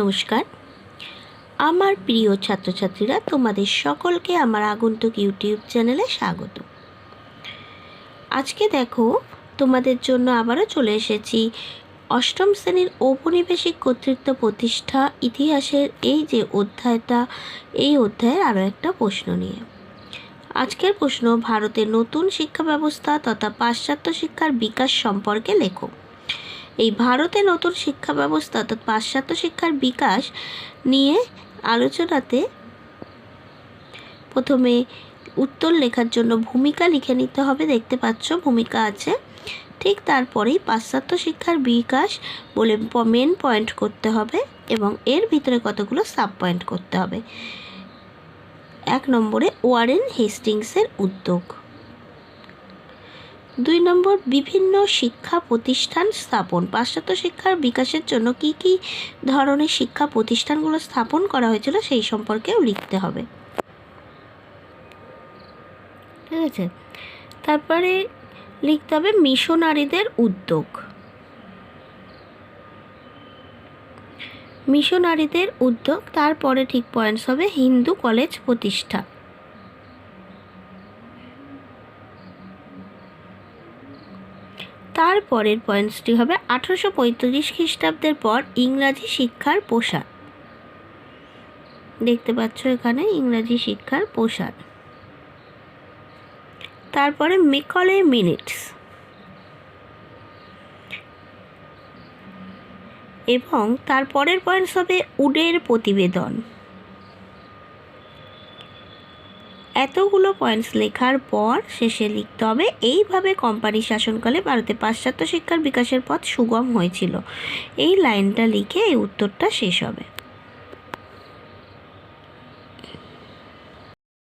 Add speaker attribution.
Speaker 1: নমস্কার। আমার প্রিয় ছাত্রছাত্রীরা, তোমাদের সকলকে আমার আগন্তুক ইউটিউব চ্যানেলে স্বাগত। আজকে দেখো, তোমাদের জন্য আবারও চলে এসেছি অষ্টম শ্রেণির ঔপনিবেশিক কর্তৃত্ব প্রতিষ্ঠা ইতিহাসের এই যে অধ্যায়টা, এই অধ্যায়ের আরও একটা প্রশ্ন নিয়ে। আজকের প্রশ্ন, ভারতের নতুন শিক্ষা ব্যবস্থা তথা পাশ্চাত্য শিক্ষার বিকাশ সম্পর্কে লেখো। এই ভারতে নতুন শিক্ষা ব্যবস্থা অর্থাৎ পাশ্চাত্য শিক্ষার বিকাশ নিয়ে আলোচনাতে প্রথমে উত্তর লেখার জন্য ভূমিকা লিখে নিতে হবে। দেখতে পাচ্ছ ভূমিকা আছে। ঠিক তারপরেই পাশ্চাত্য শিক্ষার বিকাশ বলে মেন পয়েন্ট করতে হবে এবং এর ভিতরে কতগুলো সাব পয়েন্ট করতে হবে। এক নম্বরে ওয়ারেন হেস্টিংসের উদ্যোগ। দুই নম্বর, বিভিন্ন শিক্ষা প্রতিষ্ঠান স্থাপন। পাশ্চাত্য শিক্ষার বিকাশের জন্য কি কি ধরনের শিক্ষা প্রতিষ্ঠানগুলো স্থাপন করা হয়েছিল সেই সম্পর্কেও লিখতে হবে। ঠিক আছে? তারপরে লিখতে হবে মিশনারিদের উদ্যোগ। মিশনারিদের উদ্যোগ, তারপরে ঠিক পয়েন্টস হবে হিন্দু কলেজ প্রতিষ্ঠা। তারপরের পয়েন্টসটি হবে আঠারোশো পঁয়ত্রিশ খ্রিস্টাব্দের পর ইংরাজি শিক্ষার প্রসার দেখতে পাচ্ছ এখানে ইংরাজি শিক্ষার প্রসার তারপরে মেকলে মিনিটস। এবং তারপরের পয়েন্টস হবে উডের প্রতিবেদন। এতগুলো পয়েন্টস লেখার পর শেষে লিখতে হবে, এইভাবে কোম্পানি শাসনকালে ভারতে পাশ্চাত্য শিক্ষার বিকাশের পথ সুগম হয়েছিল। এই লাইনটা লিখে এই উত্তরটা শেষ হবে।